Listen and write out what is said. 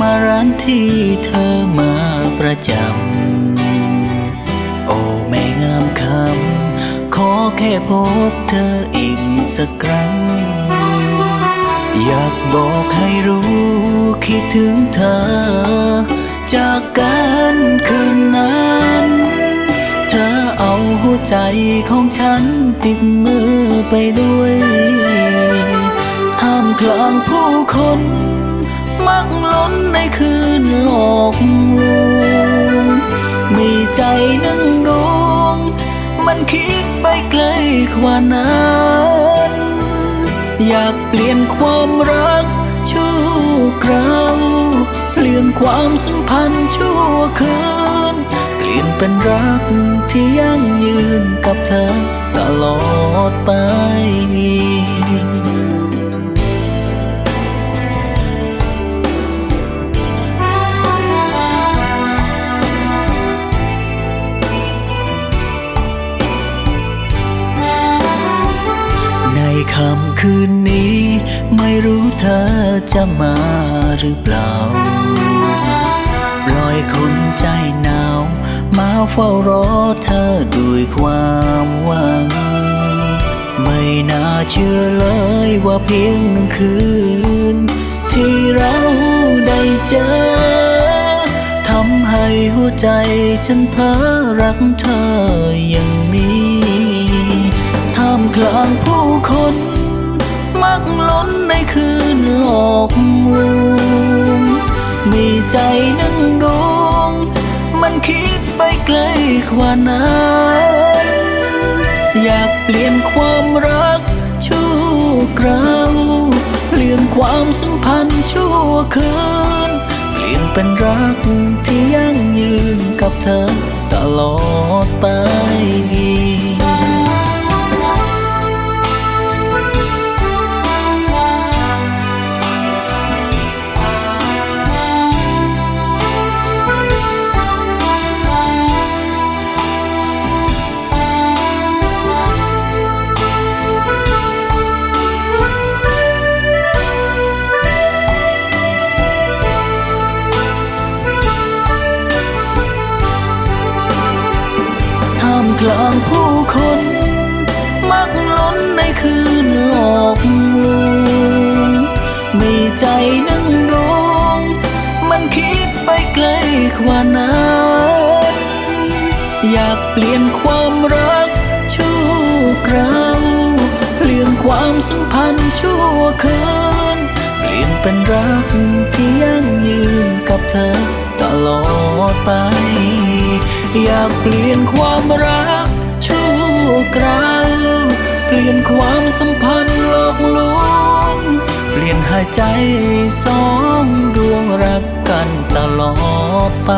มาร้านที่เธอมาประจำ โอ้แม่งามคำ ขอแค่พบเธออีกสักครั้ง อยากบอกให้รู้คิดถึงเธอ จากกันคืนนั้น เธอเอาหัวใจของฉันติดมือไปด้วย ท่ามกลางผู้คน มักล้นในคืนหลอกลวงมีใจนึ่งดวง มันคิดไปไกลกว่านั้นอยากเปลี่ยนความรักชั่วคราวเปลี่ยนความสัมพันธ์ชั่วคืน เปลี่ยนเป็นรักที่ยั่งยืนกับเธอตลอดไป ค่ำคืนนี้ ไม่รู้เธอจะมาหรือเปล่า ปล่อยคนใจหนาว มาเฝ้ารอเธอด้วยความหวัง ไม่น่าเชื่อเลยว่าเพียงหนึ่งคืน ที่เราได้เจอทำให้หัวใจฉันเพ้อรักเธออย่างนี้ามกลางผู้คน มักล้นในคืนหลอกลวงมีใจหนึ่งดวง มันคิดไปไกลกว่านั้นอยากเปลี่ยนความรักชั่วคราวเปลี่ยนความสัมพันธ์ชั่วคืน เปลี่ยนเป็นรักที่ยั่งยืนกับเธอตลอดไป กลางผู้คน มักล้นในคืนหลอกลวงมีใจนึ่งดวง มันคิดไปไกลกว่านั้นอยากเปลี่ยนความรักชั่วคราวเปลี่ยนความสัมพันธ์ชั่วคืน เปลี่ยนเป็นรักที่ยั่งยืนกับเธอตลอดไป อยากเปลี่ยนความรักชั่วคราวเปลี่ยนความสัมพันธ์หลอกลวงเปลี่ยนหายใจสองดวงรักกันตลอดไป